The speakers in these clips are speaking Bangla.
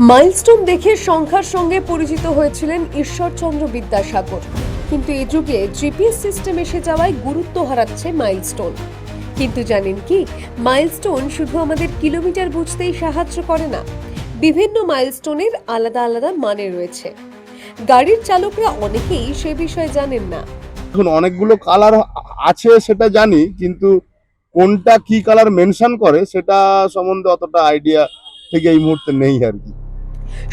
মাইলস্টোন দেখে সংখ্যার সঙ্গে পরিচিত হয়েছিলেন ঈশ্বরচন্দ্র বিদ্যাসাগর। কিন্তু এ যুগে জিপিএস সিস্টেম এসে যাওয়ায় গুরুত্ব হারাচ্ছে মাইলস্টোন। কিন্তু জানেন কি, মাইলস্টোন শুধু আমাদের কিলোমিটার বুঝতেই সাহায্য করে না, বিভিন্ন মাইলস্টোনের আলাদা আলাদা মানে রয়েছে। গাড়ির চালকরা অনেকেই সে বিষয়ে জানেন না। এখন অনেকগুলো কালার আছে সেটা জানি, কিন্তু কোনটা কি কালার মেনশন করে সেটা সম্বন্ধে অতটা আইডিয়া ঠিক এই মুহূর্তে নেই আর কি।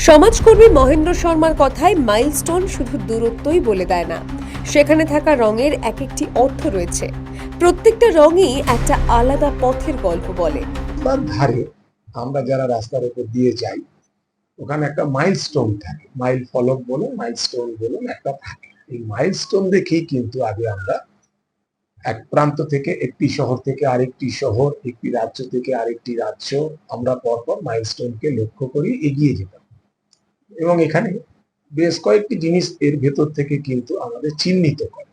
সমাজকর্মী মহেন্দ্র শর্মার কথায় মাইলস্টোন শুধু দূরত্বই বলে দেয় না। সেখানে থাকা রঙের এক একটি অর্থ রয়েছে। প্রত্যেকটা রঙই একটা আলাদা পথের গল্প বলে। ধারে আমরা যারা রাস্তার উপর দিয়ে যাই, ওখানে একটা মাইলস্টোন থাকে। মাইল ফলক বলুন, মাইলস্টোন বলুন, একটা থাকে। এই মাইলস্টোন দেখেই কিন্তু আগে আমরা এক প্রান্ত থেকে একটি শহর থেকে আরেকটি শহর, একটি রাজ্য থেকে আরেকটি রাজ্য, আমরা পরপর মাইলস্টোনকে লক্ষ্য করি এগিয়ে যেতাম। এবং এখানে বেশ কয়েকটি জিনিস এর ভেতর থেকে কিন্তু আমাদের চিহ্নিত করে।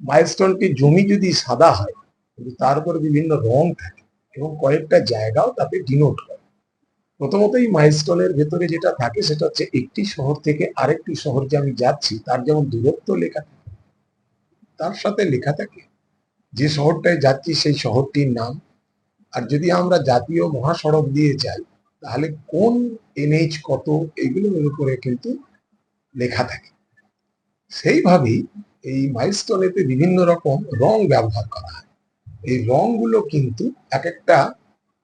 মাইলস্টোনটি জমি যদি সাদা হয়, কিন্তু তার উপর বিভিন্ন রং থাকে এবং কয়েকটা জায়গাও তাতে ডিনোট করে। প্রথমত এই মাইলস্টোনের ভেতরে যেটা থাকে, সেটা হচ্ছে একটি শহর থেকে আরেকটি শহর যে আমি যাচ্ছি, তার যেমন দূরত্ব লেখা থাকে, তার সাথে লেখা থাকে, যে শহরটায় যাচ্ছি সেই শহরটির নাম। আর যদি আমরা জাতীয় মহাসড়ক দিয়ে যাই তাহলে কোন এনএইচ কত এগুলোর উপরে কিন্তু লেখা থাকে। সেইভাবেই এই মাইলস্টোনেতে বিভিন্ন রকম রং ব্যবহার করা হয়। এই রংগুলো কিন্তু এক একটা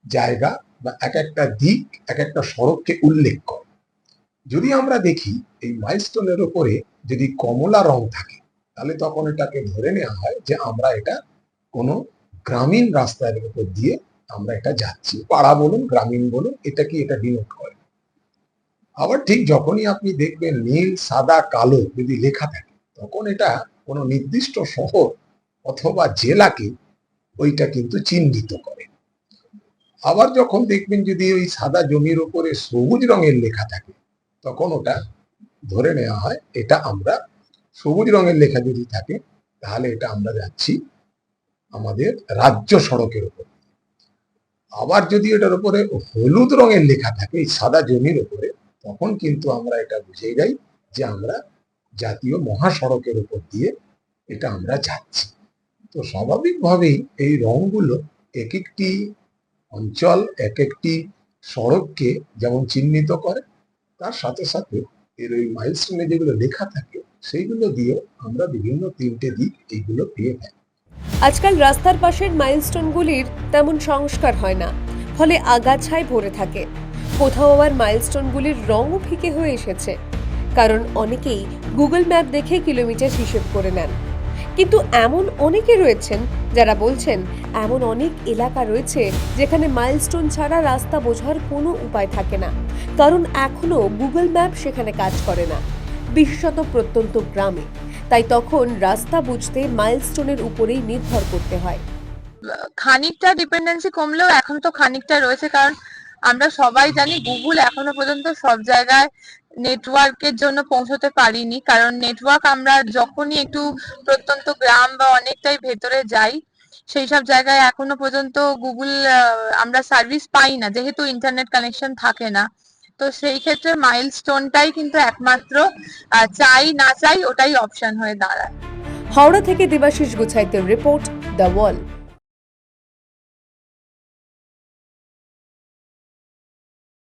জায়গা বা এক একটা দিক এক একটা সড়ককে উল্লেখ করে। যদি আমরা দেখি এই মাইলস্টোনের উপরে যদি কমলা রং থাকে, তাহলে তখন এটাকে ধরে নেওয়া হয় যে আমরা এটা কোনো গ্রামীণ রাস্তার উপর দিয়ে আমরা এটা যাচ্ছি। পাড়া বলুন, গ্রামীণ বলুন, এটা কি এটা ডিনোট করে? আবার ঠিক যখনই আপনি দেখবেন নীল, সাদা, কালো যদি লেখা থাকে, তখন এটা কোনো নির্দিষ্ট শহর অথবা জেলাকে ওইটা কিন্তু চিহ্নিত করে। আবার যখন দেখবেন যদি ওই সাদা জমির উপরে সবুজ রঙের লেখা থাকে, তখন ওটা ধরে নেওয়া হয়, এটা আমরা সবুজ রঙের লেখা যদি থাকে, তাহলে এটা আমরা যাচ্ছি আমাদের রাজ্য সড়কের উপর। আবার যদি এটার উপরে হলুদ রঙের লেখা থাকে, এই সাদা জমির উপরে, তখন কিন্তু আমরা এটা বুঝে যাই যে আমরা জাতীয় মহাসড়কের উপর দিয়ে এটা আমরা যাচ্ছি। তো স্বাভাবিকভাবেই এই রংগুলো এক একটি অঞ্চল এক একটি সড়ককে যেমন চিহ্নিত করে, তার সাথে সাথে এর ওই মাইলস্টোনে যেগুলো লেখা থাকে, সেইগুলো দিয়েও আমরা বিভিন্ন তিনটে দিক এইগুলো পেয়ে থাকি। আজকাল রাস্তার পাশের মাইলস্টোনগুলির তেমন সংস্কার হয় না, ফলে আগাছায় ভরে থাকে। কোথাও আবার মাইলস্টোনগুলির রঙও ফিকে হয়ে এসেছে, কারণ অনেকেই গুগল ম্যাপ দেখে কিলোমিটার হিসেব করে নেন। কিন্তু এমন অনেকে রয়েছেন যারা বলছেন, এমন অনেক এলাকা রয়েছে যেখানে মাইলস্টোন ছাড়া রাস্তা বোঝার কোনো উপায় থাকে না, কারণ এখনও গুগল ম্যাপ সেখানে কাজ করে না। বিশেষত প্রত্যন্ত গ্রামে। তাই তখন রাস্তা বুঝতে মাইলস্টোনের উপরেই নির্ভর করতে হয়। খানিকটা ডিপেন্ডেন্সি কমলেও এখন তো খানিকটা রয়েছে, কারণ আমরা সবাই জানি গুগল এখনও পর্যন্ত সব জায়গায় নেটওয়ার্কের জন্য পৌঁছতে পারিনি। কারণ নেটওয়ার্ক আমরা যখনই একটু প্রত্যন্ত গ্রাম বা অনেকটাই ভেতরে যাই, সেই সব জায়গায় এখনও পর্যন্ত গুগল আমরা সার্ভিস পাই না। যেহেতু ইন্টারনেট কানেকশন থাকে না। তো সেই ক্ষেত্রে মাইলস্টোনটাই কিন্তু একমাত্র চাই না চাই ওটাই অপশন হয়ে দাঁড়ায়। হাওড়া থেকে দেবাশিস গুছাইতের রিপোর্ট দ্য ওয়াল